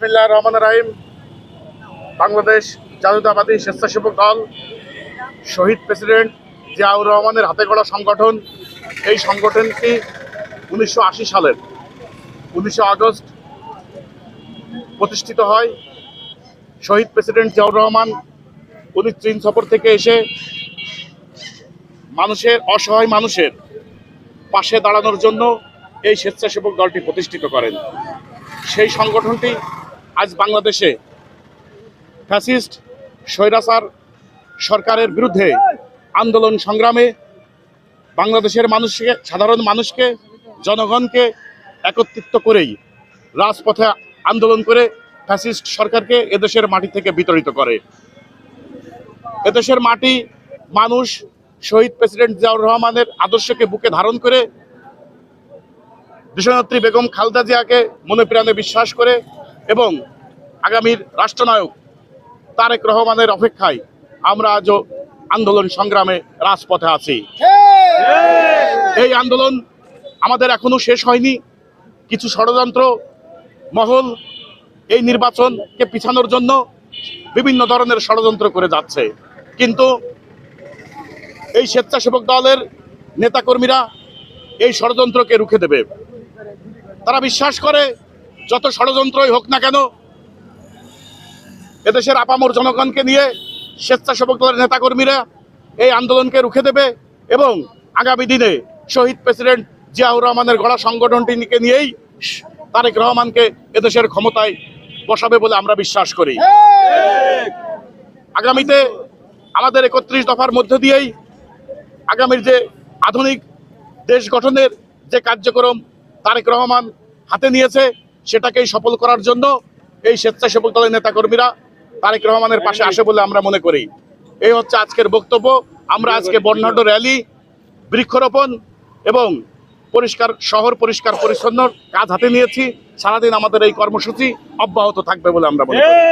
বিসমিল্লাহ রহমান রাহিম। বাংলাদেশ জাতীয়তাবাদী স্বেচ্ছাসেবক দল, শহীদ প্রেসিডেন্ট জিয়াউর রহমানের হাতে গড়া সংগঠন। এই সংগঠনটি উনিশশো আশি সালের উনিশে আগস্ট প্রতিষ্ঠিত হয়। শহীদ প্রেসিডেন্ট জিয়াউর রহমান উনি চীন সফর থেকে এসে মানুষের, অসহায় মানুষের পাশে দাঁড়ানোর জন্য এই স্বেচ্ছাসেবক দলটি প্রতিষ্ঠিত করেন। সেই সংগঠনটি আজ বাংলাদেশে ফ্যাসিস্ট স্বৈরাচার সরকারের বিরুদ্ধে আন্দোলন সংগ্রামে বাংলাদেশের মানুষকে, সাধারণ মানুষকে, জনগণকে একত্রিত করেই রাজপথে আন্দোলন করে ফ্যাসিস্ট সরকারকে এদেশের মাটি থেকে বিতরিত করে। এদেশের মাটি মানুষ শহীদ প্রেসিডেন্ট জিয়াউর রহমানের আদর্শকে বুকে ধারণ করে দেশনেত্রী বেগম খালদা জিয়াকে মনে প্রাণে বিশ্বাস করে এবং আগামীর রাষ্ট্রনায়ক তারেক রহমানের অপেক্ষায় আমরা আজও আন্দোলন সংগ্রামে রাজপথে আছি। এই আন্দোলন আমাদের এখনও শেষ হয়নি। কিছু ষড়যন্ত্র, মহল এই নির্বাচনকে পিছানোর জন্য বিভিন্ন ধরনের ষড়যন্ত্র করে যাচ্ছে। কিন্তু এই স্বেচ্ছাসেবক দলের নেতাকর্মীরা এই ষড়যন্ত্রকে রুখে দেবে। তারা বিশ্বাস করে যত ষড়যন্ত্রই হোক না কেন, এদেশের আপামর জনগণকে নিয়ে স্বেচ্ছাসেবক দলের নেতাকর্মীরা এই আন্দোলনকে রুখে দেবে এবং আগামী দিনে শহীদ প্রেসিডেন্ট জিয়াউর রহমানের গড়া সংগঠনটিকে নিয়েই তারেক রহমানকে এদেশের ক্ষমতায় বসাবে বলে আমরা বিশ্বাস করি। আগামীতে আমাদের একত্রিশ দফার মধ্য দিয়েই আগামীর যে আধুনিক দেশ গঠনের যে কার্যক্রম তারেক রহমান হাতে নিয়েছে সেটাকেই সফল করার জন্য এই স্বেচ্ছাসেবক দলের নেতাকর্মীরা তারেক রহমানের পাশে আসে বলে আমরা মনে করি। এই হচ্ছে আজকের বক্তব্য। আমরা আজকে বর্ণাঢ্য র্যালি, বৃক্ষরোপণ এবং পরিষ্কার, শহর পরিষ্কার, পরিচ্ছন্ন কাজ হাতে নিয়েছি। সারাদিন আমাদের এই কর্মসূচি অব্যাহত থাকবে বলে আমরা মনে করি।